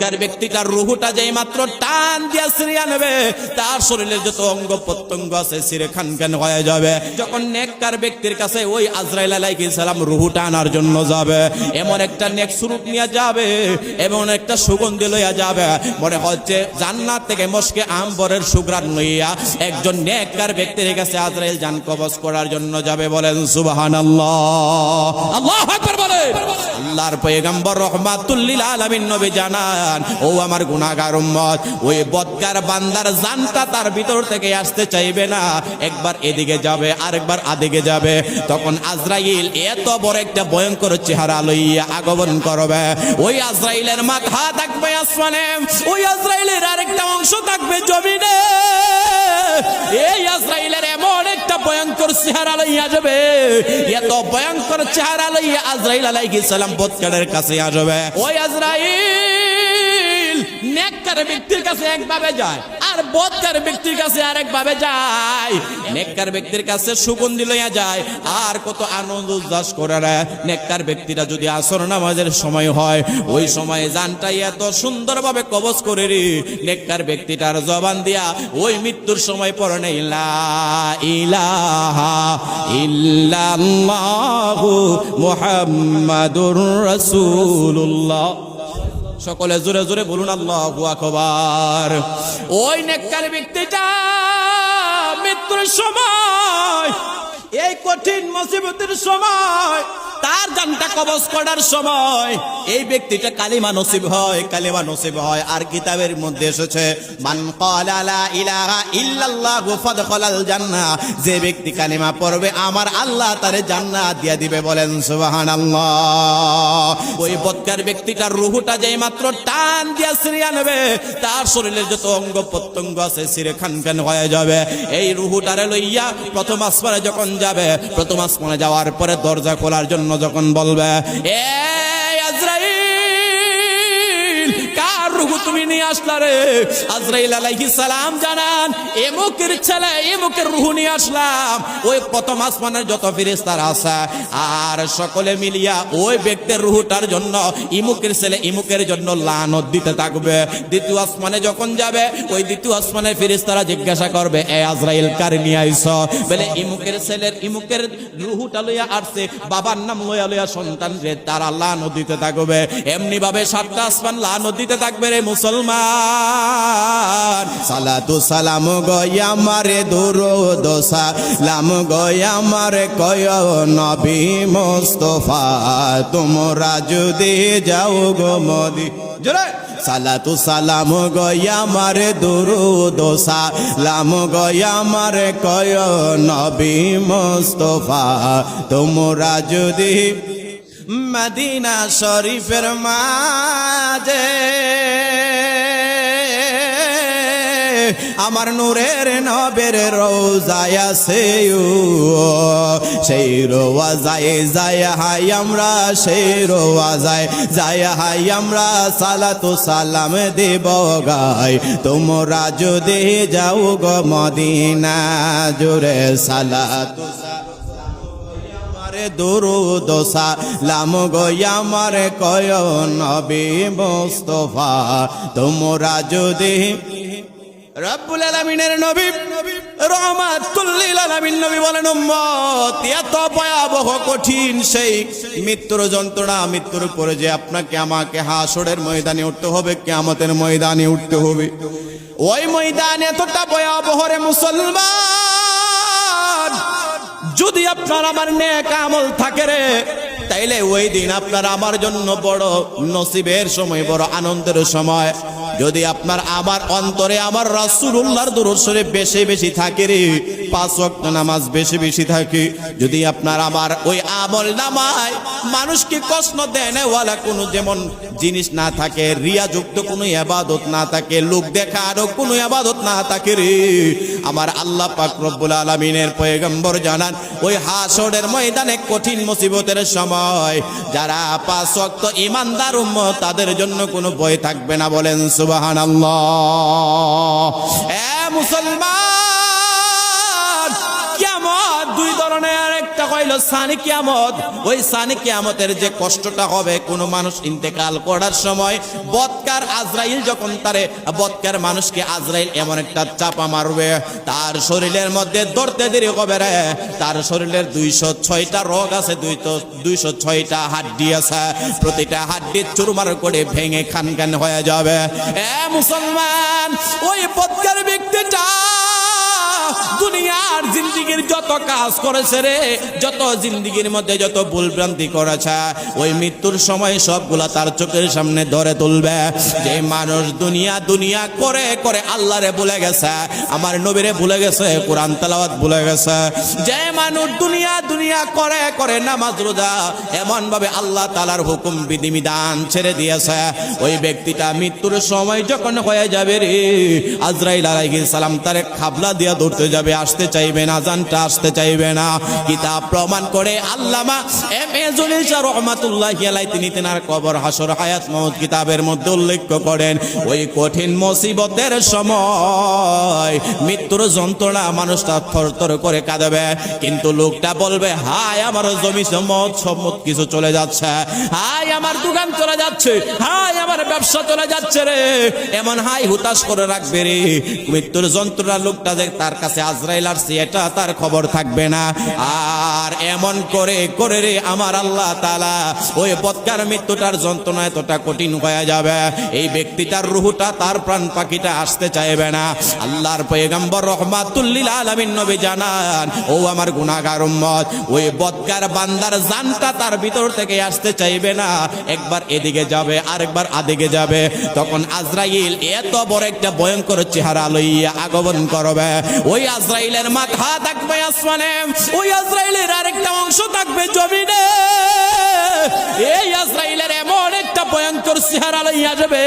বৎকার ব্যক্তিটার রুহুটা যেই মাত্র টান দিয়া সিরিয়া নেবে, তার শরীরের যত অঙ্গ প্রত্যঙ্গ আছে, সিরে খান খান হয়ে যাবে। যখন নেককার ব্যক্তির কাছে ওই আজরাইল আলাইহিস সালাম রুহুটা আনার জন্য যাবে, এমন একটা নেক স্বরূপ নিয়ে যাবে, এমন একটা সুগন্ধি লইয়া যাবে। মনে হচ্ছে জান্নাত থেকে মস্কে আম্বরের সুগ্রাণ লইয়া একজন নেককার ব্যক্তির কাছে আজরাইল জান কবজ করার জন্য যাবে বলেন, সুবহানাল্লাহ। আল্লাহ আকবার বলেন। আল্লাহর পয়গম্বর রহমাতুল্লিল আলামিন নবী জানান ও আমার গুনাহগার উম্মত। ওই বদকার বান্দার জানটা তার ভিতর থেকে আসতে চাইবে না। একবার এদিকে যাবে, আরেকবার আদিকে যাবে। তখন আজরাইল এত বড় একটা ভয়ঙ্কর চেহারা লইয়া আগমন করবে। ওই আজরাইলের মাথা থাকবে আসমানে। ওই আজরাইলের আরেকটা অংশ থাকবে জমিনে। এই আজরাইলের এমন একটা ভয়ঙ্কর চেহারা লইয়া যাবে। এত ভয়ঙ্কর চেহারা লইয়া আজরাইল আলাইহিস সালাম বদকারের কাছে আসবে। ওই আজরাইল নেককার ব্যক্তির কাছে একভাবে যায়, আর বদকার ব্যক্তির কাছে আরেকভাবে যায়। নেককার ব্যক্তির কাছে সুগন্ধি লইয়া যায়, আর কত আনন্দ উল্লাস করে রে। নেককার ব্যক্তিরা যদি আসর নামাজের সময় হয়, ওই সময়ে জানটাই এত সুন্দরভাবে কবজ করে রে। নেককার ব্যক্তিটার জবান দিয়া ওই মৃত্যুর সময় পড়ে নেই ইলাহা ইল্লাল্লাহু মুহাম্মাদুর রাসূলুল্লাহ। সকলে জোরে জোরে বলুন, আল্লাহ আকবার। ওই নেককার ব্যক্তিটা মৃত্যুর সময়, এই কঠিন মুসিবতের সময় তার জানটা কবজ করার সময় এই ব্যক্তিটা কালিমা নসিব হয়, কালিমা নসিব হয়। আর কিতাবের মধ্যে এসেছে, মান লা ইলাহা ইল্লাল্লাহু ফাদখালাল জান্নাহ। যে ব্যক্তি কালিমা পড়বে, আমার আল্লাহ তারে জান্নাত দিয়া দিবে বলেন, সুবহানাল্লাহ। ওই বদকার ব্যক্তিটার রুহুটা যেই মাত্র টান দিয়া সিরিয়া নেবে, তার শরীরের যত অঙ্গ প্রত্যঙ্গ আছে, সিরে খান খান হয়ে যাবে। এই রুহুটারে লইয়া প্রথম আসমানে যখন যাবে, প্রথম আসমানে যাওয়ার পরে দরজা খোলার জন্য যখন বলবে এ কার তুমি নিয়ে আসলা রে। আজরাইল আলাইহিস সালাম জানান, এমুকের ছেলে, এমুকের রুহু নিয়ে আসলাম। ওই প্রথম আসমানের যত ফেরেশতারা আছে, আর সকলে মিলিয়া ওই ব্যক্তির রুহুটার জন্য, ইমুকের ছেলে ইমুকের জন্য লানত দিতে থাকবে। দ্বিতীয় আসমানে যখন যাবে, ওই দ্বিতীয় আসমানের ফেরেশতারা জিজ্ঞাসা করবে, এ আজরাইল, কার নিয়ে আইছ? বলে, ইমুকের ছেলের, ইমুকের রুহুটা লইয়া আসছে, বাবার নাম লইয়া লইয়া সন্তান রে, তারা লানত দিতে থাকবে। এমনি ভাবে সাতটা আসমান লানত দিতে থাকবে রে। মুসলমান। সালাতু সালাম গয়া মারে দুরো দোসা লাম গয়া মারে কয় নবী মোস্তফা, তোমরা যদি যাও গো মদি। সালাতু সালাম গয়া মারে দুরু দোসা লাম গয়া মারে কয় নবী মোস্তফা, তোমরা যদি মদিনা শরীফের মাঝে আমার নূরের নবের রোজায় ও। সেই রোয়া যায় হাই, আমরা সেই রোয়া যায়। হাই, আমরা সালাতু সালাম দেব গাই তোমরা যদি যাও গো মদিনা জোরে সালাতু আমারে দুরু দোসা লাম আমার কয় নবী মোস্তফা। তোমরা যদি রব্বুল নবী, রহমাতুল্লিল নবী বলেন এত ভয়াবহ কঠিন সেই মৃত্যুর যন্ত্রণা, মৃত্যুর পরে যে আপনাকে, আমাকে হাসরের ময়দানে উঠতে হবে, কিয়ামতের ময়দানে উঠতে হবে। ওই ময়দানে এতটা ভয়াবহ রে মুসলমান, যদি আপনার আমার নেক আমল থাকে রে তাইলে ওই দিন আপনার আমার জন্য বড় নসিবের সময়, বড় আনন্দের সময়। যদি আপনার আমার অন্তরে আমার রাসূলুল্লাহর দুরূদ শরীফ বেশি বেশি থাকে রে, পাঁচ ওয়াক্ত নামাজ বেশি বেশি থাকে। যদি আপনার আমার ওই আমল নামায় মানুষকে কষ্ট দেয় না ওয়ালা কোনো যেমন জিনিস না থাকে, রিয়াযুক্ত কোনো ইবাদত না থাকে, লোক দেখা আরও কোনো ইবাদত না থাকে রে। আমার আল্লাহ পাক রব্বুল আলামিনের পয়গম্বর জানান, ওই হাসরের ময়দানে কঠিন মুসিবতের সময় যারা পাঁচ ওয়াক্ত ইমানদার উম্মত তাদের জন্য কোনো ভয় থাকবে না বলেন সুবাহ মুসলমান! হইল সানি কিয়ামত। ওই সানি কিয়ামতের যে কষ্টটা হবে, কোনো মানুষ ইন্তেকাল করার সময় বৎকার আজরাইল যখন তারে, বৎকার মানুষকে আজরাইল এমন একটা চাপা মারবে, তার শরীরের মধ্যে ধরতে দেরি হবে রে। তার শরীরের দুইশো ছয়টা রোগ আছে, দুইশো দুইশো ছয়টা হাড্ডি আছে। প্রতিটা হাড্ডি চুরমার করে ভেঙে খান খান হয়ে যাবে। এ মুসলমান, ওই বৎকার ব্যক্তিটা দুনিয়ার জিন্দিগির যত কাজ করেছে রে, যত জিন্দিগির মধ্যে যত ভুলভ্রান্তি করেছে, ওই মৃত্যুর সময় সবগুলা তার চোখের সামনে ধরে তুলবে। যে মানুষ দুনিয়া দুনিয়া করে করে আল্লাহরে ভুলে গেছে, আমার নবীরে ভুলে গেছে, কোরআন তালাওয়াত ভুলে গেছে। যে মানুষ দুনিয়া দুনিয়া করে করে নামাজ রোজা এমন ভাবে আল্লাহ তালার হুকুম, বিধিবিধান ছেড়ে দিয়েছে। ওই ব্যক্তিটা মৃত্যুর সময় যখন হয়ে যাবে রে, আজরাইল আলাইহিস সালাম তারে খাবলা দিয়া ধরতে যাবে, আসতে চাইবে না, জানটা আসতে চাইবে না। কিতাব প্রমাণ করে আল্লামা এম এ শাহ রহমাতুল্লাহ আলাই তিনি তেনার কবর হাসর হায়াত মহৎ কিতাবের মধ্যে উল্লেখ করেন, ওই কঠিন মুসিবতের সময় মৃত্যুর যন্ত্রণা মানুষটা থরথর করে কাঁদবে, কিন্তু লোকটা বলবে, হায় আমার জমি সম্মত সম্মত কিছু চলে যাচ্ছে, হায় আমার দোকান চলে যাচ্ছে, হায় আমার ব্যবসা চলে যাচ্ছে রে, এমন হাই হুতাশ করে রাখবে রে। মৃত্যুর যন্ত্রণা লোকটা যে তার কাছে আজরাইল আসছে এটা তার খবর থাকবে না। আর এমন করে করে রে আমার আল্লাহ তালা ওই বৎকার মৃত্যুটার যন্ত্রণা এতটা কঠিন হয়ে যাবে। এই ব্যক্তিটার রুহুটা, তার প্রাণ পাখিটা আসতে চাইবে না। আল্লাহর পেগম্বর রহমাতুল্লিল আলামিন নবী জানান, ও আমার গুনাহগার উম্মত, ওই বৎকার বান্দার জানটা তার ভিতর থেকে আসতে চাইবে না। একবার এদিকে যাবে, আরেকবার আদিকে যাবে। তখন আজরাইল এত বড় একটা ভয়ঙ্কর চেহারা লইয়া আগমন করবে। ওই আজরাইলের মাথা থাকবে আসমানে ওই আজরাইলের আরেকটা অংশ থাকবে জমিনে। এই আজরাইলের এমন ভয়ঙ্কর চেহারা লইয়া যাবে।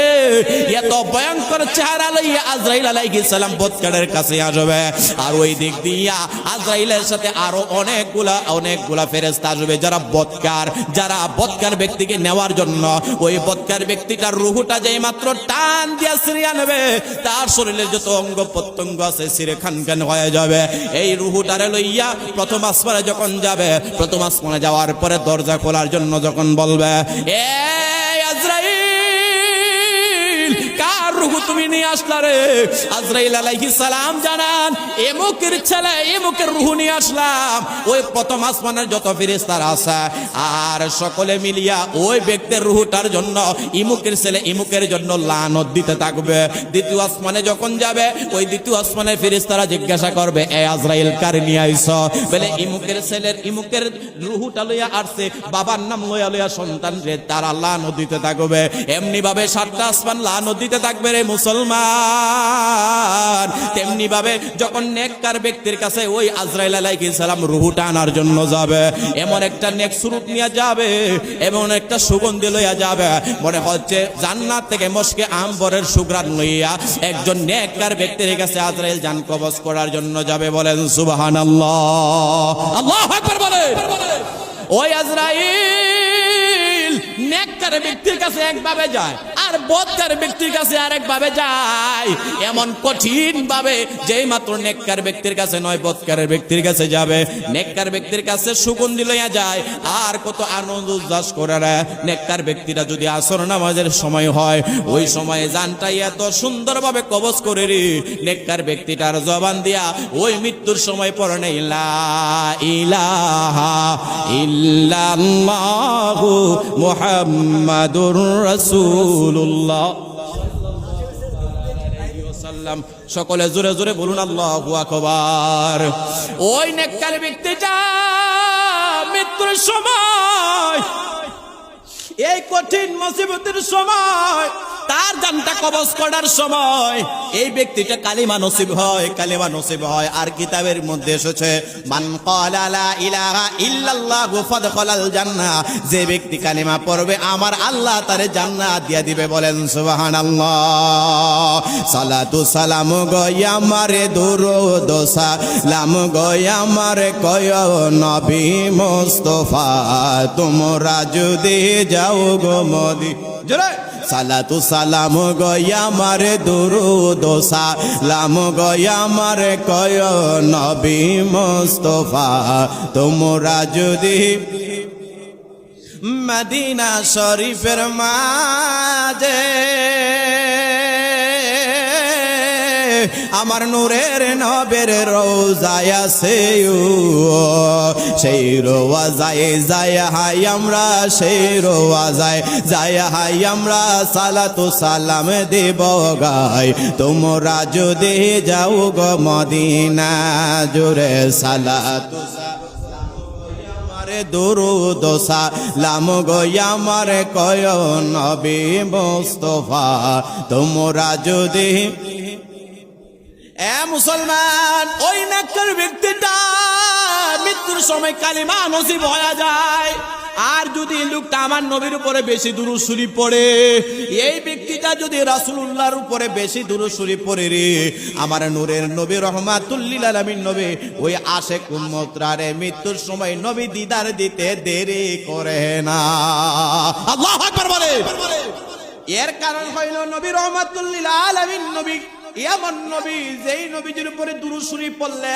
এত ভয়ঙ্কর চেহারা লইয়া আজরাইল আলাইহিস সালাম বৎকারের কাছে আসবে। আর ওই দিক দিয়া আজরাইলের সাথে আরও অনেকগুলা অনেকগুলা ফেরেশতা আসবে যারা বৎকার যারা বৎকার ব্যক্তিকে নেওয়ার জন্য। ওই বৎকার ব্যক্তিটার রুহুটা যেই মাত্র টান দিয়া সিরিয়া নেবে, তার শরীরের যত অঙ্গ প্রত্যঙ্গ আছে সিরে খান খান হয়ে যাবে। এই রুহুটারে লইয়া প্রথম আসমানে যখন যাবে, প্রথম আসমানে যাওয়ার পরে দরজা খোলার জন্য যখন বলবে, এ আজরাইল কার রুহু তুমি নিয়ে আসলা রে। আজরাইল আলাইহিস সালাম জানান এমুকের ছেলে এমুকের রুহু নিয়ে আসলাম। ওই প্রথম আসমানের যত ফেরেশতারা আছে, আর সকলে মিলিয়া ওই ব্যক্তির রুহুটার জন্য ইমুকের ছেলে ইমুকের জন্য লানত দিতে থাকবে। দ্বিতীয় আসমানে যখন যাবে, ওই দ্বিতীয় আসমানের ফেরেশতারা জিজ্ঞাসা করবে, এ আজরাইল, কার নিয়ে আইছ? বলে ইমুকের ছেলের ইমুকের রুহুটা লইয়া আসছে, বাবার নাম লইয়া লইয়া সন্তান রে তারা লানত দিতে থাকবে। এমনি ভাবে সাতটা আসমান লানত দিতে থাকবে রে মুসলমান। তেমনি ভাবে যখন নেককার ব্যক্তির কাছে ওই আজরাইল আলাইহিস সালাম রুহুটা আনার জন্য যাবে, এমন একটা নেক সুরুপ নিয়ে যাবে, এমন একটা সুগন্ধি লইয়া যাবে। মনে হচ্ছে জান্নাত থেকে মস্কে আম্বরের সুগ্রাণ লইয়া একজন নেককার ব্যক্তির কাছে আজরাইল জান কবজ করার জন্য যাবে বলেন, সুবহানাল্লাহ। আল্লাহু আকবার বলে ওই আজরাইল নেককার ব্যক্তির কাছে একভাবে যায়, আর বদকার ব্যক্তির কাছে আরেকভাবে যায়। এমন কঠিন ভাবে যেই মাত্র নেককার ব্যক্তির কাছে নয় বদকারের ব্যক্তির কাছে যাবে। নেককার ব্যক্তির কাছে সুগন্ধি লইয়া যায়, আর কত আনন্দ উল্লাস করে রে। নেককার ব্যক্তিরা যদি আসর নামাজের সময় হয়, ওই সময়ে জানটাই এত সুন্দরভাবে কবজ করে রে। নেককার ব্যক্তিটার জবান দিয়া ওই মৃত্যুর সময় পড়ে নেই ইলাহা ইল্লাল্লাহু মুহাম্মাদুর রাসূলুল্লাহ। সাল্লাম সকলে জোরে জোরে বলুন, আল্লাহ আকবার। ওই নেককার ব্যক্তিটা মৃত্যুর সময়, এই কঠিন মুসিবতের সময় তার জানটা কবজ করার সময় এই ব্যক্তিটা কালিমা নসিব হয়, কালিমা নসিব হয়। আর কিতাবের মধ্যে এসেছে, মান লা ইলাহা ইল্লাল্লাহু ফাদখালাল জান্নাহ যে ব্যক্তি কালিমা পড়বে, আমার আল্লাহ তারে জান্নাত দিয়া দিবে বলেন, সুবহানাল্লাহ সালাতু সালাম গয়া আমারে দুরুদ, সালাম গয়া আমারে কয় নবী মুস্তাফা, তোমরা যদি যাও গো মদি জোরে সালাতু সালাম গয়া মারে দোষা লাম গয়া মারে কয় নবী মোস্তফা। তোমরা যদি মদিনা শরীফের মাঝে আমার নূরের নবের রোজায় ও। সেই রোয়া যায় যায়, হাই আমরা, সেই রোয়া যায় যায়, হাই আমরা, সালাতু সালাম দেব গাই তোমরা যদি যাও গো মদিনা জোরে সালাতু আমারে দুরুদ সালাম গয়া আমারে কয় নবী মুস্তফা তোমরা যদি এ মুসলমান, ওই নাক্কার ব্যক্তিটা মৃত্যুর সময় কালিমা নসিব হয়ে যায়। আর যদি লোকটা আমার নবীর উপরে বেশি দুরুসুরি পড়ে, এই ব্যক্তিটা যদি রাসূলুল্লাহর উপরে বেশি দুরুসুরি পড়ে রে, আমার নূরের নবী রহমাতুল্লিল নবী, ওই আশেক উম্মতরারে মৃত্যুর সময় নবী দিদার দিতে দেরি করে না। বলে। এর কারণ হইল নবী রহমাতুল্লিল নবী এমন নবী, যেই নবীজির উপরে দুরুসুরি পড়লে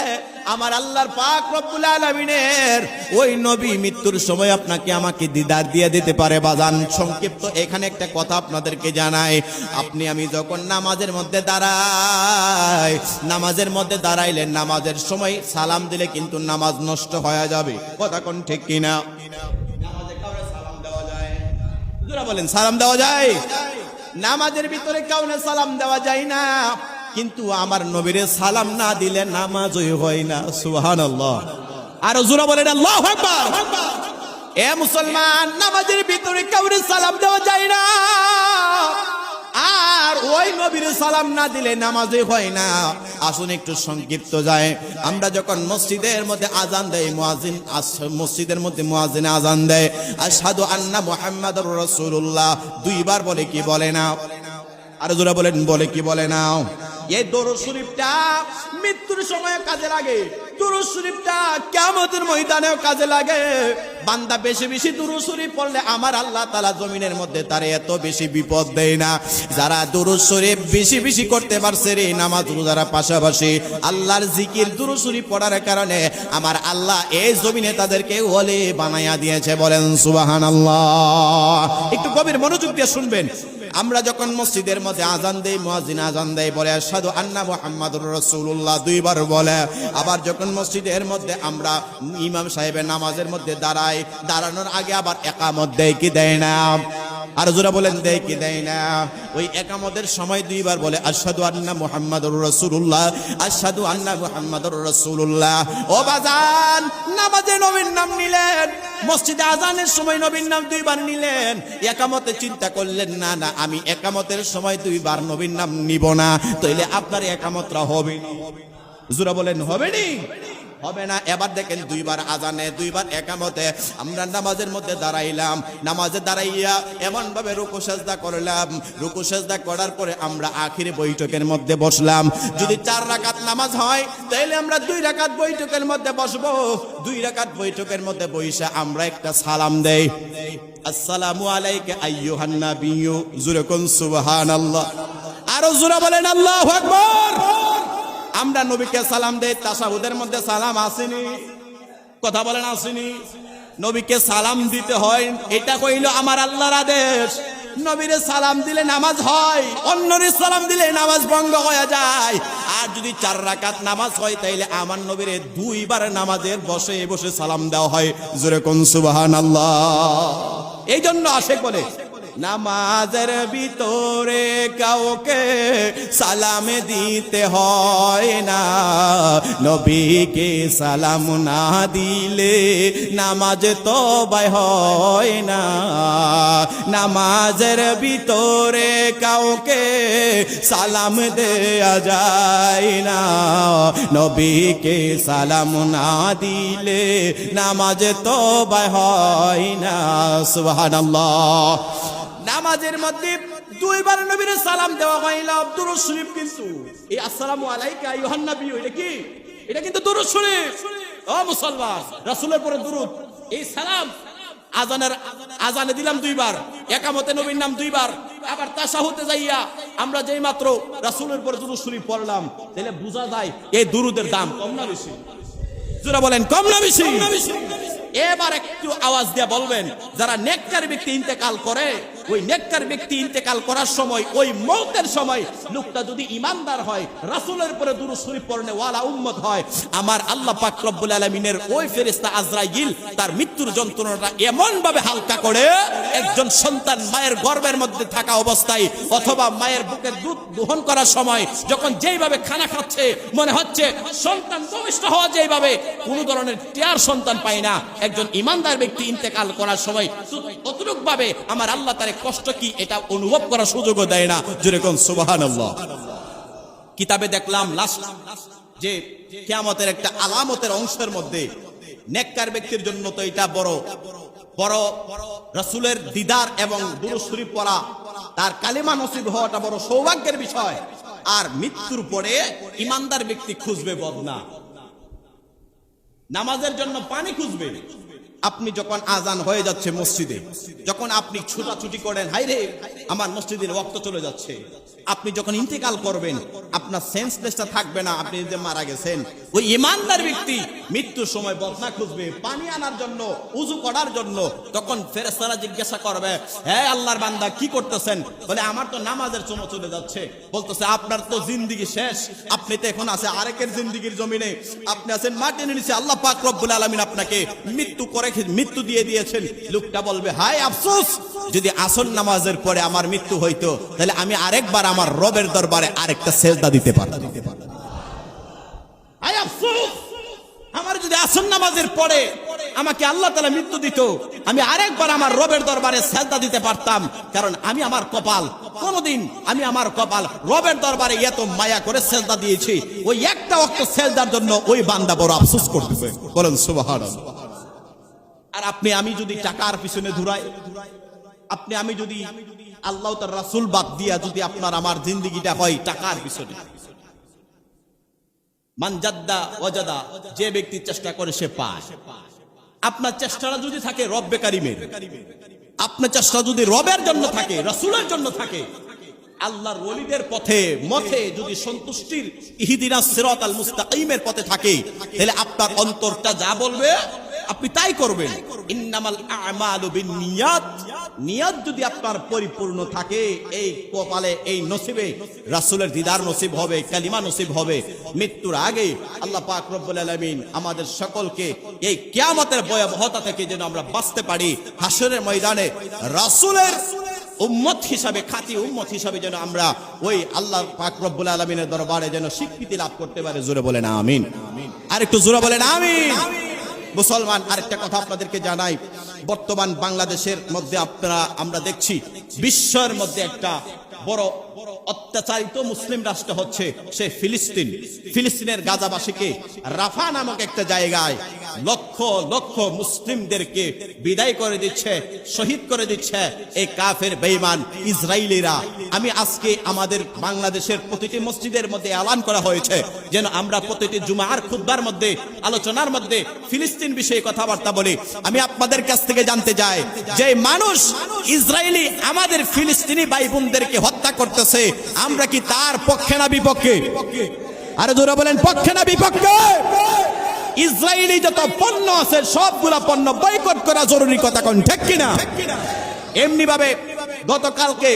আমার আল্লাহর পাক রব্বুল আলামিনের ওই নবী মৃত্যুর সময় আপনাকে আমাকে দিদার দিয়ে দিতে পারে বাজান। সংক্ষিপ্ত এখানে একটা কথা আপনাদেরকে জানাই। আপনি আমি যখন নামাজের মধ্যে দাঁড়াই, নামাজের মধ্যে দাঁড়াইলেন নামাজের সময় সালাম দিলে কিন্তু নামাজ নষ্ট হয়ে যাবে। কথা কোন ঠিক কিনা? বলেন, সালাম দেওয়া যায়? নামাজের ভিতরে কাউনে সালাম দেওয়া যায় না। কিন্তু আমার নবীরে সালাম না দিলে নামাজই হয় না, সুবহানাল্লাহ। আর জোরা বলেন, আল্লাহু এ মুসলমান, নামাজের ভিতরে কাউরে সালাম দেওয়া যায় না। আর ওই নবীর সালাম না দিলে নামাজে হয় না। আসুন একটু সংক্ষিপ্ত যায়। আমরা যখন মসজিদের মধ্যে আজান দেয় মুয়াজিন মসজিদের মধ্যে মুয়াজিনে আজান দেয়, আশহাদু আন্না মুহাম্মাদুর রাসূলুল্লাহ। দুইবার বলে কি বলে না আর জোরা বলেন, বলে কি বলে না এই দরুদ শরীফটা মৃত্যুর সময় কাজে লাগে। দরুদ শরীফটা কিয়ামতের ময়দানেও কাজে লাগে। বান্দা বেশি বেশি দুরুদ শরীফ পড়লে আমার আল্লাহ তালা জমিনের মধ্যে তার এত বেশি বিপদ দেয় না। যারা দুরুদ শরীফ বেশি বেশি করতে পারছে রে, নামাজ রোজার পাশাপাশি আল্লাহর জিকির দুরুদ শরীফ পড়ার কারণে আমার আল্লাহ এই জমিনে তাদেরকে ওলে বানাইয়া দিয়েছে বলেন সুবাহান আল্লাহ একটু গভীর মনোযোগ দিয়ে শুনবেন। আমরা যখন মসজিদের মধ্যে আজান দেই, মুয়াজ্জিন আজান দেয়, বলে আশহাদু আন্না মুহাম্মাদুর রাসূলুল্লাহ দুইবার বলে। আবার যখন মসজিদের মধ্যে আমরা ইমাম সাহেবের নামাজের মধ্যে দাঁড়াই, দাঁড়ানোর আগে আবার একামত দেয়, কি দেয় না? আর জোরা বলেন, দেয় কি দেয় না? ওই একামতের সময় দুইবার বলে আসাদু আন্না মুহাম্মাদুর রাসূলুল্লাহ আসাদু আন্না মুহাম্মাদুর রাসূলুল্লাহ। ও বাজান, নামাজে নবীর নাম নিলেন, মসজিদে আজানের সময় নবীর নাম দুইবার নিলেন। একামতে চিন্তা করলেন, না না, আমি একামতের সময় দুইবার নবীর নাম নিব না। তাইলে আপনার একামতরা হবে না। জোরা বলেন, হবে নি? হবে না, এবার দেখেন দুইবার আজানে, দুইবার একামতে। আমরা নামাজের মধ্যে দাঁড়াইলাম, নামাজে দাঁড়াইয়া এমন ভাবে রুকু সেজদা করলাম। রুকু সেজদা করার পরে আমরা আখিরে বৈঠকের মধ্যে বসলাম। যদি চার রাকাত নামাজ হয় তাহলে আমরা দুই রাকাত বৈঠকের মধ্যে বসবো। দুই রাকাত বৈঠকের মধ্যে বইসা আমরা একটা সালাম দেই। আসসালামু আলাইকা আইয়ুহান নাবিয়্যু। জুরে কোন সুবহানাল্লাহ। আরও জোরে বলেন, আল্লাহু আকবার! আমরা নবীকে সালাম দেই, তাসাহুদের মধ্যে সালাম আসেনি। কথা বলেন আসেনি। নবীকে সালাম দিতে হয়, এটা কইল আমার আল্লাহর আদেশ। নবীরে সালাম দিলে নামাজ হয়, অন্যরে সালাম দিলে নামাজ ভঙ্গ হয়ে যায়। আর যদি চার রাকাত নামাজ হয়, তাইলে আমার নবীরে দুইবার নামাজের বসে বসে সালাম দেওয়া হয়। জোরে কোন সুবহানাল্লাহ। এই জন্য আশেক বলে নামাজের ভিতরে কাউকে সালাম দিতে হয় না। নবীকে সালাম না দিলে নামাজ তো বাই হয় না। নামাজের ভিতরে কাউকে সালাম দেয়া যায় না। নবীকে সালাম না দিলে নামাজ তো বাই হয় না। সুবহানাল্লাহ। নামাজের মধ্যে দুইবার নবীর সালাম দেওয়া হইল দুরুদ শরীফ কিন্তু। এই আসসালামু আলাইকা ইউহান নবী এটা কি? এটা কিন্তু দুরুদ শরীফ। ও মুসলমান রাসূলের পরে দুরুদ। এই সালাম আজানের আজানে দিলাম দুইবার। একামতে নবীর নাম দুইবার। আবার তাসাহুতে যাইয়া আমরা যেই মাত্র রাসূলের পরে দুরূদ শরীফ পড়লাম তাহলে বোঝা যায় এই দুরুদের দাম কম না বেশি। যারা বলেন কম না বেশি। এবার একটু আওয়াজ দিয়ে বলবেন যারা নেককার ব্যক্তি ইন্তেকাল করে ওই নেককার ব্যক্তি ইন্তেকাল করার সময়, ওই মৌতের সময় লোকটা যদি ইমানদার হয়, রাসূলের পরে দুরূদ শরীফ পড়নে ওয়ালা উম্মত হয়। আমার আল্লাহ পাক রব্বুল আলামিনের ওই ফেরেশতা আজরাইল, তার মৃত্যুর যন্ত্রণাটা এমন ভাবে হালকা করে একজন সন্তান মায়ের গর্ভের মধ্যে থাকা অবস্থায় অথবা মায়ের বুকে দুধ দহন করার সময় যখন যেইভাবে খানা খাচ্ছে, মনে হচ্ছে সন্তান ভূমিষ্ঠ হওয়া যেইভাবে, কোনো ধরনের টেয়ার সন্তান পায় না। একজন ইমানদার ব্যক্তি ইন্তেকাল করার সময় অতটুক ভাবে আমার আল্লাহ তারে কষ্ট কি এটা অনুভব করার সুযোগও দেয় না। যেরকম সুবাহান কিতাবে দেখলাম লাস্ট যে কিয়ামতের একটা আলামতের অংশের মধ্যে নেককার ব্যক্তির জন্য তো এটা বড় বড় রসুলের দিদার এবং দুরুশরী পড়া, তার কালিমা নসিব হওয়াটা বড় সৌভাগ্যের বিষয়। আর মৃত্যুর পরে ইমানদার ব্যক্তি খুঁজবে বদনা। নামাজের জন্য পানি খুঁজবে। আপনি যখন আজান হয়ে যাচ্ছে মসজিদে, যখন আপনি ছুটাছুটি করেন হাই রে আমার মসজিদের রক্ত চলে যাচ্ছে। আপনি যখন ইন্তেকাল করবেন, আপনার সেন্সলেসটা থাকবে না, আপনি যে মারা গেছেন। ওই ইমানদার ব্যক্তি মৃত্যুর সময় বদনা খুঁজবে, পানি আনার জন্য, উজু করার জন্য। তখন ফেরেস্তারা জিজ্ঞাসা করবে হ্যাঁ আল্লাহর বান্দা, কি করতেছেন? বলে, আমার তো নামাজের সময় চলে যাচ্ছে। বলতেছে, আপনার তো জিন্দিগি শেষ, আপনি তো এখন আছে আরেকের জিন্দিগির জমিনে। আপনি আছেন মাটির নিচে, আল্লাহ পাক রব্বুল আলামিন আপনাকে মৃত্যু করে মৃত্যু দিয়ে দিয়েছেন। লোকটা বলবে হাই আফসোস! যদি আসল নামাজের পরে আমার মৃত্যু হইতো, তাহলে আমি আরেকবার আমার রবের দরবারে আরেকটা সেজদা দিতে পারতাম আমার যদি আসন নামাজের পরে আমাকে আল্লাহ তালা মৃত্যু দিত, আমি আরেকবার আমার রবের দরবারে সেজদা দিতে পারতাম। কারণ আমি আমার কপাল আমি আমার কপাল রবের দরবারে এত মায়া করে সেজদা দিয়েছি। ওই একটা অক্ত সেজদার জন্য ওই বান্দা বড় আফসোস করতেছে। বলেন আর আপনি, আমি যদি টাকার পিছনে ধুরাই আপনি, আমি যদি আল্লাহ তার রাসুল বাদ দিয়া যদি আপনার আমার জিন্দিগিটা হয় টাকার পিছনে। মানজাদ্দা ওয়াজাদা, যে ব্যক্তি চেষ্টা করে সে পায়। আপনার চেষ্টাটা যদি থাকে রব বেকারিমের। আপনার চেষ্টা যদি রবের জন্য থাকে, রসুলের জন্য থাকে, আল্লাহর ওলিদের পথে মথে যদি সন্তুষ্টির ইহিদিনা সিরাত আল মুস্তাকিমের পথে থাকে, তাহলে আপনার অন্তরটা যা বলবে আপনি তাই করবেন। ইন্নামাল আমালু নিয়ত যদি আপনার পরিপূর্ণ থাকে, এই কপালে, এই নসিবে রাসূলের দিদার নসিব হবে, কালিমা নসিব হবে। মৃত্যুর আগে আল্লাহ পাক রব্বুল আলামিন আমাদের সকলকে এই কিয়ামতের ভয়াবহতা থেকে যেন আমরা বাঁচতে পারি হাসরের ময়দানে রাসূলের উম্মত হিসাবে খাতি উম্মত হিসাবে যেন আমরা ওই আল্লাহ পাক রব্বুল আলমিনের দরবারে যেন স্বীকৃতি লাভ করতে পারে। জোরে বলেন, আমিন। আর একটু জোরে বলেন, আমিন। মুসলমান, আরেকটা কথা আপনাদেরকে জানাই। বর্তমান বাংলাদেশের মধ্যে আপনারা, আমরা দেখছি, বিশ্বের মধ্যে একটা বড় অত্যাচারিত মুসলিম রাষ্ট্র হচ্ছে সে ফিলিস্তিন। ফিলিস্তিনের গাজাবাসীকে রাফা নামক একটা জায়গায় লক্ষ লক্ষ মুসলিমদেরকে বিদায় করে দিচ্ছে, শহীদ করে দিচ্ছে এই কাফের বেঈমান ইসরায়েলিরা আমি আজকে আমাদের বাংলাদেশের প্রতিটি মসজিদের মধ্যে এলান করা হয়েছে যেন আমরা প্রতিটি জুমার খুদ্বার মধ্যে, আলোচনার মধ্যে ফিলিস্তিন বিষয়ে কথাবার্তা বলি। আমি আপনাদের কাছ থেকে জানতে চাই যে মানুষ ইসরায়েলি আমাদের ফিলিস্তিনি ভাই বোনদেরকে হত্যা করতেছে আমরা কি তার পক্ষে না বিপক্ষে? আরে জোরে বলেন, পক্ষে না বিপক্ষে? ইসরায়েলি যত পণ্য আছে, সবগুলা পণ্য বয়কট করা জরুরি কথা কোন, ঠিক কিনা? এমনি ভাবে গতকালকে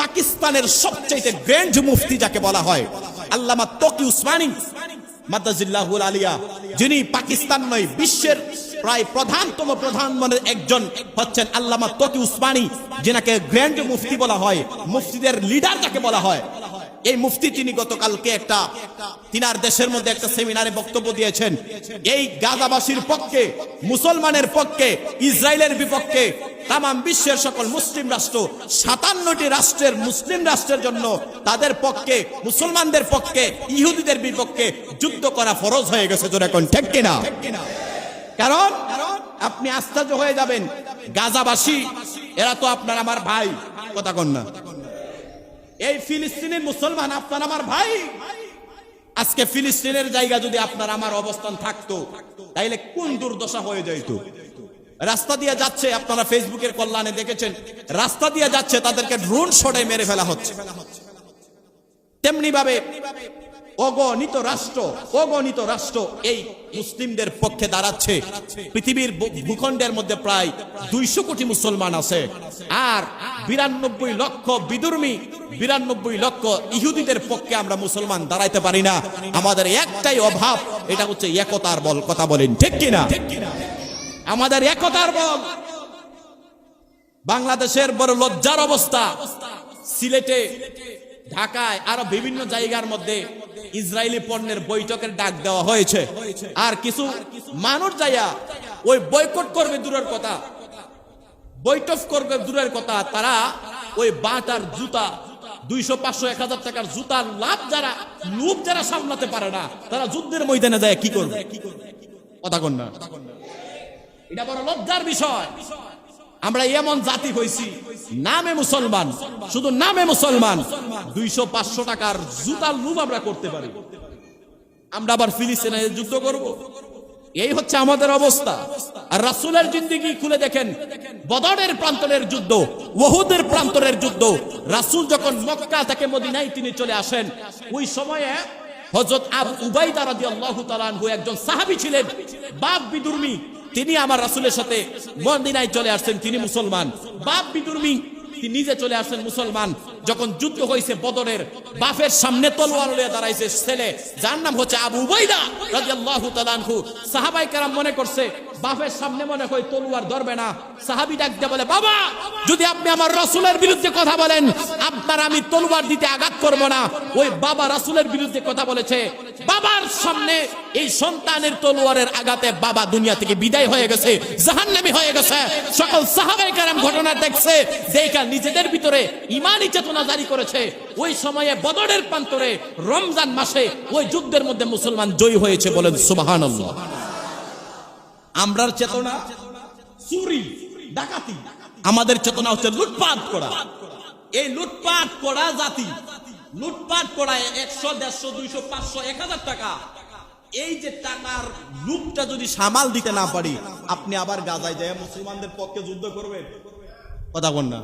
পাকিস্তানের সবচেয়ে গ্র্যান্ড মুফতি যাকে বলা হয়, আল্লামা তকি উসমানী মাদ্দাজিল্লাহুল আলিয়া, যিনি পাকিস্তান নয়, বিশ্বের প্রায় প্রধানতম প্রধানমন্ত্রীর একজন হচ্ছেন আল্লামা তকি উসমানী, যিনাকে গ্র্যান্ড মুফতি বলা হয়, মুফতিদের লিডার যাকে বলা হয়। এই মুফতি তিনি গতকালকে একটা, তিনার দেশের মধ্যে একটা সেমিনারে বক্তব্য দিয়েছেন। এই গাজাবাসীর পক্ষে, মুসলমানের পক্ষে, ইসরায়েলের বিপক্ষে তাম বিশ্বের সকল মুসলিম রাষ্ট্র, সাতান্নটি রাষ্ট্রের মুসলিম রাষ্ট্রের জন্য তাদের পক্ষে, মুসলমানদের পক্ষে, ইহুদিদের বিপক্ষে যুদ্ধ করা ফরজ হয়ে গেছে তোর এখন ঠিক কিনা? কারণ আপনি আশ্চর্য হয়ে যাবেন। গাজাবাসী, এরা তো আপনার আমার ভাই। কথা কন না। এই ফিলিস্তিনের মুসলমান আপনার আমার ভাই। আজকে ফিলিস্তিনের জায়গা যদি আপনার আমার অবস্থান থাকতো, তাইলে কোন দুর্দশা হয়ে যাইতো? রাস্তা দিয়ে যাচ্ছে, আপনারা ফেসবুকের কল্যাণে দেখেছেন, রাস্তা দিয়ে যাচ্ছে, তাদেরকে ড্রোন শটে মেরে ফেলা হচ্ছে। তেমনি ভাবে অগণিত রাষ্ট্র অগণিত রাষ্ট্র এই মুসলিমদের পক্ষে দাঁড়াচ্ছে। পৃথিবীর ভূখণ্ডের মধ্যে প্রায় দুইশো কোটি মুসলমান আছে। আর বিরানব্বই লক্ষ বিদুর্মী, বিরানব্বই লক্ষ ইহুদিদের পক্ষে আমরা মুসলমান দাঁড়াইতে পারি না। আমাদের একটাই অভাব, এটা হচ্ছে একতার বল, কথা বলেন, ঠিক কিনা? আমাদের একতার বল, বাংলাদেশের বড় লজ্জার অবস্থা। সিলেটে ঢাকায় আরও বিভিন্ন জায়গার মধ্যে ইসরায়েলি পণ্যের বৈঠকের ডাক দেওয়া হয়েছে। আর কিছু মানুষ যাইয়া ওই বয়কট করবে দূরের কথা, বৈঠক করবে দূরের কথা, তারা ওই বাটার জুতা, দুইশো পাঁচশো এক হাজার টাকার জুতার লাভ যারা লুপ যারা সামলাতে পারে না, তারা যুদ্ধের ময়দানে যায়, কি করবে? কথা কন না। এটা বড় লজ্জার বিষয়। আমরা এমন জাতি হয়েছি, নামে মুসলমান, শুধু নামে মুসলমান, দুইশো পাঁচশো টাকার জুতার লুব আমরা করতে পারি। আমরা আবার ফিলিস্তিনে যুদ্ধ করব। এই হচ্ছে আমাদের অবস্থা। আর রাসুলের জিন্দিগি খুলে দেখেন, বদরের প্রান্তরের যুদ্ধ, ওহুদের প্রান্তরের যুদ্ধ। রাসুল যখন মক্কা থেকে মদিনায় তিনি চলে আসেন, ওই সময়ে হজরত আবু উবাইদা রাদিয়াল্লাহু তাআলা আনহু একজন সাহাবী ছিলেন, বাপ বিদুর্মী। তিনি আমার রাসুলের সাথে মন্দিনায় চলে আসছেন, তিনি মুসলমান। বাপ বিদুর্মী, তিনি নিজে চলে আসছেন মুসলমান। যখন যুদ্ধ হয়েছে বদরের, বাপের সামনে তলোয়ার লয়ে দাঁড়াইছে ছেলে। যার নাম হচ্ছে আবু উবাইদা রাদিয়াল্লাহু তাআলা আনহু। সাহাবাই কারাম মনে করছে বাপের সামনে মনে হয় তলোয়ার ধরবে না। সাহাবি ডাক দিয়ে বলে, বাবা, যদি আপনি আমার রাসূলের বিরুদ্ধে কথা বলেন, আপনার আমি তলুয়ার দিতে আঘাত করব না। ওই বাবা রাসূলের বিরুদ্ধে কথা বলেছে। বাবার সামনে এই সন্তানের তলোয়ারের আঘাতে বাবা দুনিয়া থেকে বিদায় হয়ে গেছে, জাহান্নামী হয়ে গেছে। সকল সাহাবাই কারাম ঘটনা দেখছে দেখা নিজেদের ভিতরে ইমানই চেতনা জারি করেছে। ওই সময়ে বদরের প্রান্তরে রমজান মাসে ওই যুদ্ধের মধ্যে মুসলমান জয়ী হয়েছে বলেন, সুবহানাল্লাহ। আমরার চেতনা চুরি, ডাকাতি। আমাদের চেতনা হচ্ছে লুটপাট করা। এই লুটপাট করা জাতি, লুটপাট করা একশো, দেড়শো, দুইশো, পাঁচশো, এক হাজার টাকা। এই যে টাকার লুপটা যদি সামাল দিতে না পারি, আপনি আবার গাজায় যায়, মুসলমানদের পক্ষে যুদ্ধ করবেন। কথা বল না।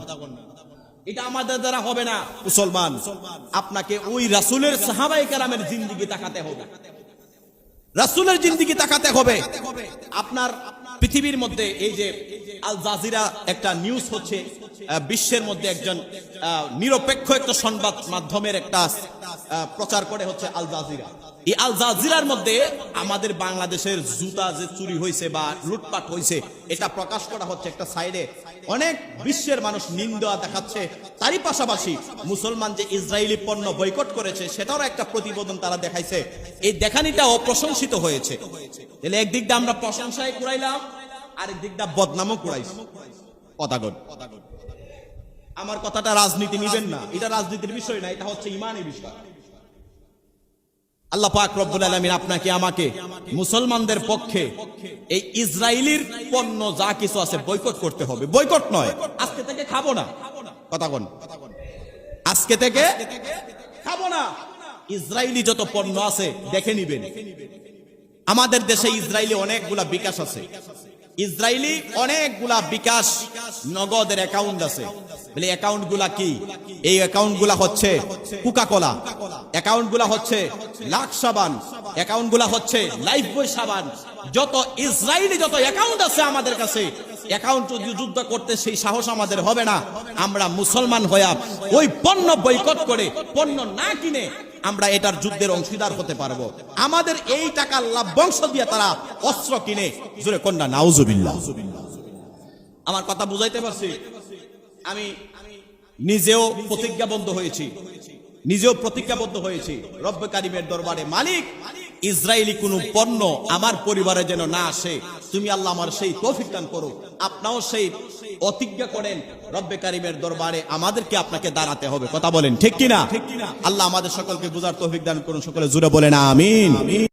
এটা আমাদের দ্বারা হবে না, মুসলমান। আপনাকে ওই রাসুলের সাহাবাই কারামের জিন্দিগি তাকাতে হবে। রাসুলের জিন্দিগি তাকাতে হবে। আপনার পৃথিবীর মধ্যে এই যে আল জাজিরা একটা নিউজ হচ্ছে বিশ্বের মধ্যে একজন নিরপেক্ষ একটা সংবাদ মাধ্যমের একটা প্রচার করে হচ্ছে আল জাজিরা। এই আল জাজিরার মধ্যে আমাদের বাংলাদেশের জুতা যে চুরি হয়েছে বা লুটপাট হয়েছে এটা প্রকাশ করা হচ্ছে একটা সাইডে। অনেক বিশ্বের মানুষ নিন্দা দেখাচ্ছে। তারই পাশাপাশি মুসলমান যে ইসরায়েলি পণ্য বয়কট করেছে, সেটারও একটা প্রতিবেদন তারা দেখাইছে। এই দেখানিটা অপ্রশংসিত হয়েছে। তাহলে একদিক দিয়ে আমরা প্রশংসায় কুড়াইলাম আরেক দিক বদনামও কুড়াইছি। কথাগণ আমার কথাটা রাজনীতি নিবেন না। এটা রাজনীতির বিষয় না, এটা হচ্ছে ইমানের বিষয়। আল্লাহ পাক রব্বুল আলমিন আপনাকে, আমাকে, মুসলমানদের পক্ষে এই ইসরায়েলির পণ্য যা কিছু আছে বৈকট করতে হবে। বৈকট নয়, আজকে থেকে খাব না। কথা কোন। আজকে থেকে খাব না। ইসরায়েলি যত পণ্য আছে দেখে নিবেন। আমাদের দেশে ইসরায়েলি অনেকগুলা বিকাশ আছে। ইসরায়েলি অনেকগুলা বিকাশ নগদের অ্যাকাউন্ট আছে। বলে অ্যাকাউন্টগুলা কি? এই অ্যাকাউন্টগুলা হচ্ছে কোকা কোলা অ্যাকাউন্টগুলা হচ্ছে লাখ সাবান। অ্যাকাউন্টগুলা হচ্ছে লাইফ বই সাবান। যত ইসরায়েলি যত অ্যাকাউন্ট আছে আমাদের কাছে অ্যাকাউন্ট যদি যুদ্ধ করতে সেই সাহস আমাদের হবে না। আমরা মুসলমান হইয়া ওই পণ্য বৈকট করে পণ্য না কিনে আমরা এটার যুদ্ধের অংশীদার হতে পারব। আমাদের এই টাকার লাভ বংশ দিয়ে তারা অস্ত্র কিনে। জোরে কন্যা, নাউজুবিল্লাহ। আমার কথা বুঝাইতে পারছি? আমি নিজেও প্রতিজ্ঞাবদ্ধ হয়েছি। নিজেও প্রতিজ্ঞাবদ্ধ হয়েছি। রব্ব কারিমের দরবারে, মালিক ইসরায়েলি কোন পণ্য আমার পরিবারে যেন না আসে, তুমি আল্লাহ আমার সেই তৌফিক দান করো। আপনাও সেই অতিজ্ঞা করেন রব্বে কারিমের দরবারে আমাদেরকে আপনাকে দাঁড়াতে হবে। কথা বলেন ঠিক কিনা? আল্লাহ আমাদের সকলকে বুঝার তো দান করুন সকলে জুড়ে বলেন আমিন।